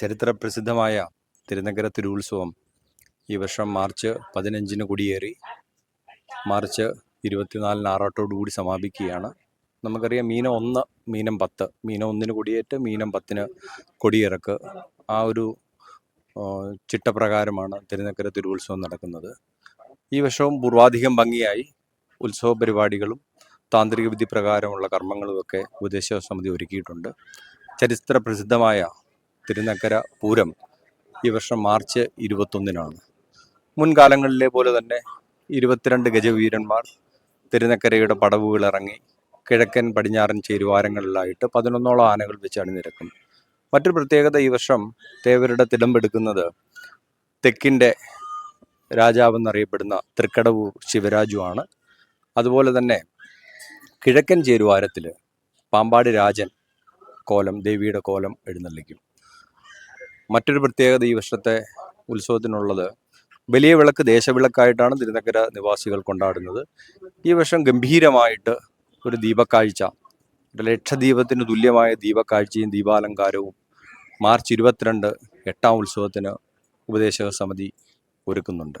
ചരിത്ര പ്രസിദ്ധമായ തിരുനഗര തിരുവുത്സവം ഈ വർഷം മാർച്ച് പതിനഞ്ചിന് കൊടിയേറി. മാർച്ച് ഇരുപത്തിനാലിന് ആറാട്ടോടുകൂടി സമാപിക്കുകയാണ്. നമുക്കറിയാം മീനം ഒന്ന് മീനം പത്ത്. മീനം ഒന്നിന് കൊടിയേറ്റ് മീനം പത്തിന് കൊടിയിറക്ക്. ആ ഒരു ചിട്ടപ്രകാരമാണ് തിരുനക്കര തിരുവുത്സവം നടക്കുന്നത്. ഈ വർഷവും പൂർവാധികം ഭംഗിയായി ഉത്സവ പരിപാടികളും താന്ത്രിക വിധി പ്രകാരമുള്ള കർമ്മങ്ങളുമൊക്കെ ഉപദേശക സമിതി ഒരുക്കിയിട്ടുണ്ട്. ചരിത്ര പ്രസിദ്ധമായ തിരുനക്കര പൂരം ഈ വർഷം മാർച്ച് ഇരുപത്തൊന്നിനാണ്. മുൻകാലങ്ങളിലെ പോലെ തന്നെ ഇരുപത്തിരണ്ട് ഗജവീരന്മാർ തിരുനക്കരയുടെ പടവുകൾ ഇറങ്ങി കിഴക്കൻ പടിഞ്ഞാറൻ ചേരുവാരങ്ങളിലായിട്ട് പതിനൊന്നോളം ആനകൾ വെച്ച് അണിനിരക്കും. മറ്റൊരു പ്രത്യേകത ഈ വർഷം തേവരുടെ തിടമ്പെടുക്കുന്നത് തെക്കിന്റെ രാജാവെന്നറിയപ്പെടുന്ന തൃക്കടവൂർ ശിവരാജുവാണ് അതുപോലെ തന്നെ കിഴക്കൻ ചേരുവാരത്തിൽ പാമ്പാടി രാജൻ കോലം ദേവിയുടെ കോലം എഴുന്നള്ളിക്കും. മറ്റൊരു പ്രത്യേകത ഈ വർഷത്തെ ഉത്സവത്തിനുള്ളത് വലിയ വിളക്ക് ദേശവിളക്കായിട്ടാണ് തിരുനക്കര നിവാസികൾ കൊണ്ടാടുന്നത്. ഈ വർഷം ഗംഭീരമായിട്ട് ഒരു ദീപക്കാഴ്ച. ലക്ഷദീപത്തിന് തുല്യമായ ദീപക്കാഴ്ചയും ദീപാലങ്കാരവും മാർച്ച് ഇരുപത്തിരണ്ട് എട്ടാം ഉത്സവത്തിന് ഉപദേശക സമിതി ഒരുക്കുന്നുണ്ട്.